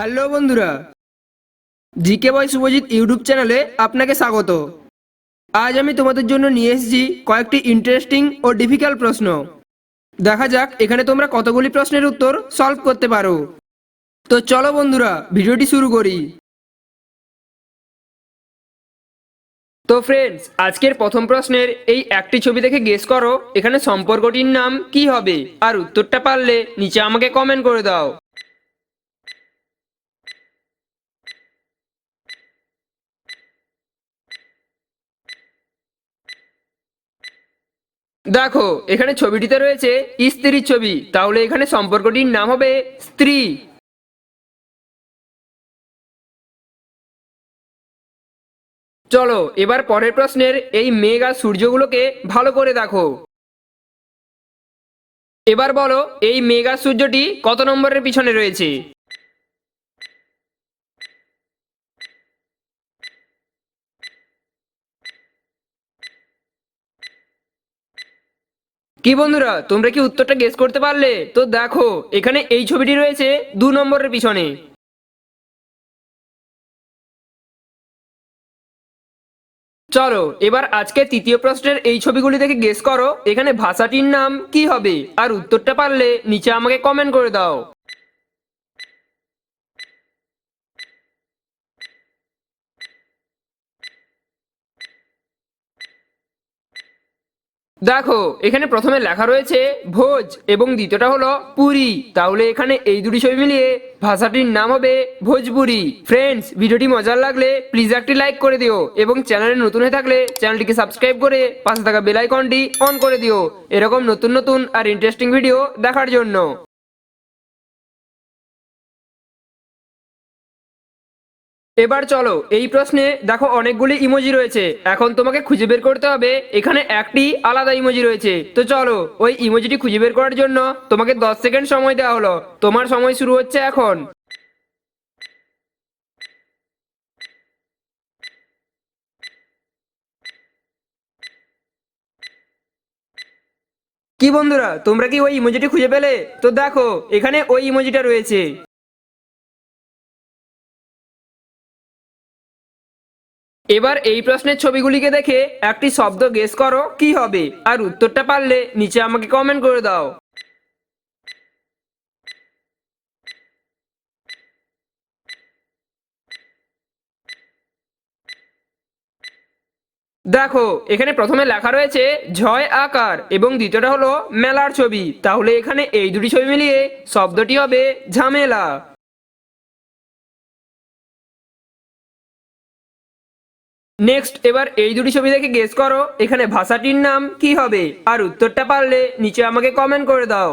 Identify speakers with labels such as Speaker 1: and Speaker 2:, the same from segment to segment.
Speaker 1: Hello বন্ধুরা, GK বয় Subhajit YouTube চ্যানেলে আপনাকে স্বাগত। আজ আমি তোমাদের জন্য নিয়ে এসেছি কয়েকটি ইন্টারেস্টিং ও ডিফিকাল্ট প্রশ্ন। দেখা যাক, এখানে তোমরা কতগুলি প্রশ্নের উত্তর সলভ করতে পারো। তো চলো বন্ধুরা, ভিডিওটি শুরু করি। তো ফ্রেন্ডস আজকের প্রথম প্রশ্নের এই একটি ছবি দেখে গেস করো, এখানে সম্পর্কটির নাম কি হবে? আর উত্তরটা পারলে নিচে আমাকে কমেন্ট করে দাও। দেখো, এখানে ছবিটিতে রয়েছে স্ত্রীর ছবি। তাহলে এখানে সম্পর্কটির নাম হবে স্ত্রী। চলো, এবার পরের প্রশ্নের এই মেঘ আর সূর্যগুলোকে ভালো করে দেখো। এবার বলো, এই মেঘ আর সূর্যটি কত নম্বরের পিছনে রয়েছে? কি বন্ধুরা, তোমরা কি উত্তরটা গেস করতে পারলে? তো দেখো, এখানে এই ছবিটি রয়েছে দু নম্বরের পিছনে। চলো, এবার আজকে তৃতীয় প্রশ্নের এই ছবিগুলি দেখে গেস করো। এখানে ভাষাটির নাম কি হবে? আর উত্তরটা পারলে নিচে আমাকে কমেন্ট করে দাও। দেখো, এখানে প্রথমে লেখা রয়েছে ভোজ এবং দ্বিতীয়টা হলো পুরি। তাহলে এখানে এই দুটি ছবি মিলিয়ে ভাষাটির নাম হবে ভোজপুরি। ফ্রেন্ডস ভিডিওটি মজার লাগলে প্লিজ একটি লাইক করে দিও এবং চ্যানেলে নতুন হয়ে থাকলে চ্যানেলটিকে সাবস্ক্রাইব করে পাশে থাকা বেল আইকনটি অন করে দিও। এরকম নতুন নতুন আর ইন্টারেস্টিং ভিডিও দেখার জন্য। এবার চলো, এই প্রশ্নে দেখো অনেকগুলি ইমোজি রয়েছে। এখন তোমাকে খুঁজে বের করতে হবে, এখানে একটি আলাদা ইমোজি রয়েছে। তো চলো, ওই ইমোজিটি খুঁজে বের করার জন্য তোমাকে দশ সেকেন্ড সময় দেওয়া হলো। তোমার সময় শুরু হচ্ছে এখন। কি বন্ধুরা, তোমরা কি ওই ইমোজিটি খুঁজে পেলে? তো দেখো, এখানে ওই ইমোজিটা রয়েছে। এবার এই প্রশ্নের ছবিগুলিকে দেখে একটি শব্দ গেস করো, কি হবে? আর উত্তরটা পারলে নিচে আমাকে কমেন্ট করে দাও। দেখো, এখানে প্রথমে লেখা রয়েছে, ঝয় আকার এবং দ্বিতীয়টা হলো, মেলার ছবি তাহলে এখানে এই দুটি ছবি মিলিয়ে শব্দটি হবে ঝামেলা। নেক্সট এবার এই দুটি ছবি দেখে গেস করো, এখানে ভাষাটির নাম কি হবে? আর উত্তরটা পারলে নিচে আমাকে কমেন্ট করে দাও।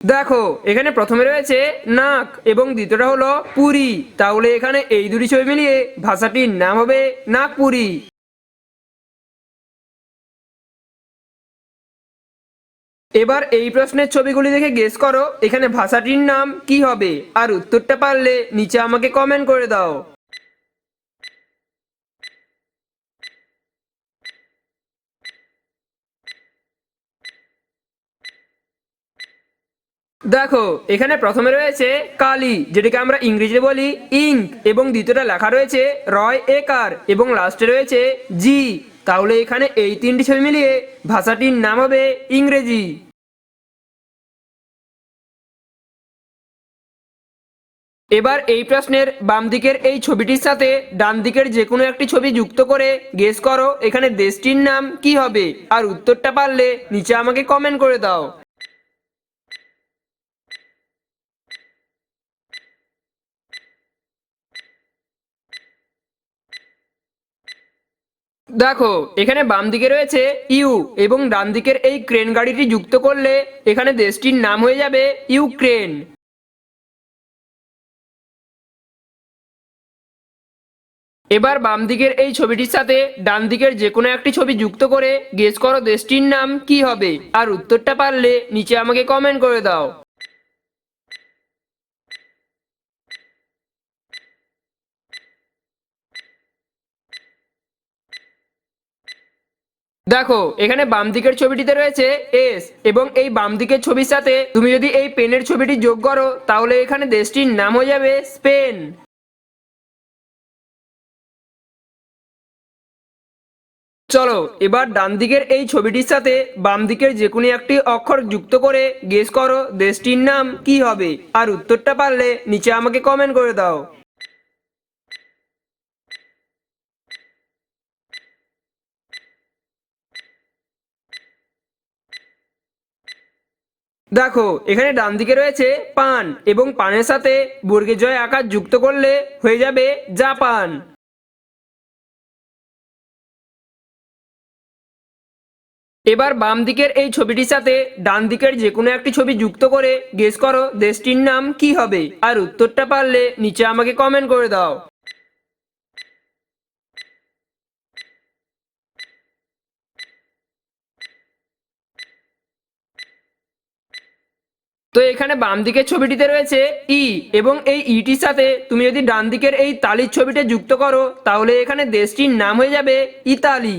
Speaker 1: দেখো, এখানে প্রথমে রয়েছে নাক এবং দ্বিতীয়টা হলো পুরী। তাহলে এখানে এই দুটি ছবি মিলিয়ে ভাষাটির নাম হবে নাগপুরি। এবার এই প্রশ্নের ছবিগুলি দেখে গেস করো, এখানে ভাষাটির নাম কি হবে? আর উত্তরটা পারলে নিচে আমাকে কমেন্ট করে দাও। দেখো, এখানে প্রথমে রয়েছে কালি, যেটাকে আমরা ইংরেজিতে বলি ইঙ্ক এবং দ্বিতীয়টা লেখা রয়েছে রয় একার, এবং লাস্টে রয়েছে জি। তাহলে এখানে এই তিনটি ছবি মিলিয়ে ভাষাটির নাম হবে ইংরেজি। এবার এই প্রশ্নের বাম দিকের এই ছবিটির সাথে ডান দিকের যে কোনো একটি ছবি যুক্ত করে গেস করো, এখানে দেশটির নাম কি হবে? আর উত্তরটা পারলে নিচে আমাকে কমেন্ট করে দাও। দেখো, এখানে বাম দিকে রয়েছে ইউ এবং ডান দিকের এই ক্রেন গাড়িটি যুক্ত করলে এখানে দেশটির নাম হয়ে যাবে ইউক্রেন। এবার বাম দিকের এই ছবিটির সাথে ডান দিকের যে কোনো একটি ছবি যুক্ত করে গেস করো দেশটির নাম কি হবে। আর উত্তরটা পারলে নিচে আমাকে কমেন্ট করে দাও। দেখো, এখানে বাম দিকের ছবিটিতে রয়েছে এস এবং এই বাম দিকের ছবির সাথে তুমি যদি এই পেনের ছবিটি যোগ করো, তাহলে এখানে দেশটির নাম হয়ে যাবে স্পেন। চলো, এবার ডান দিকের এই ছবিটির সাথে বাম দিকের যে কোনো একটি অক্ষর যুক্ত করে গেস করো, দেশটির নাম কি হবে। আর উত্তরটা পারলে নিচে আমাকে কমেন্ট করে দাও। দেখো, এখানে ডান দিকে রয়েছে পান এবং পানের সাথে বর্গের জয় আকার যুক্ত করলে হয়ে যাবে জাপান। এবার বাম দিকের এই ছবিটির সাথে ডান দিকের যে কোনো একটি ছবি যুক্ত করে গেস করো দেশটির নাম কি হবে। আর উত্তরটা পারলে নিচে আমাকে কমেন্ট করে দাও। তো এখানে বাম দিকের ছবিটিতে রয়েছে ই এবং এই ইটির সাথে তুমি যদি ডান দিকের এই তালির ছবিটা যুক্ত করো, তাহলে এখানে দেশটির নাম হয়ে যাবে ইতালি।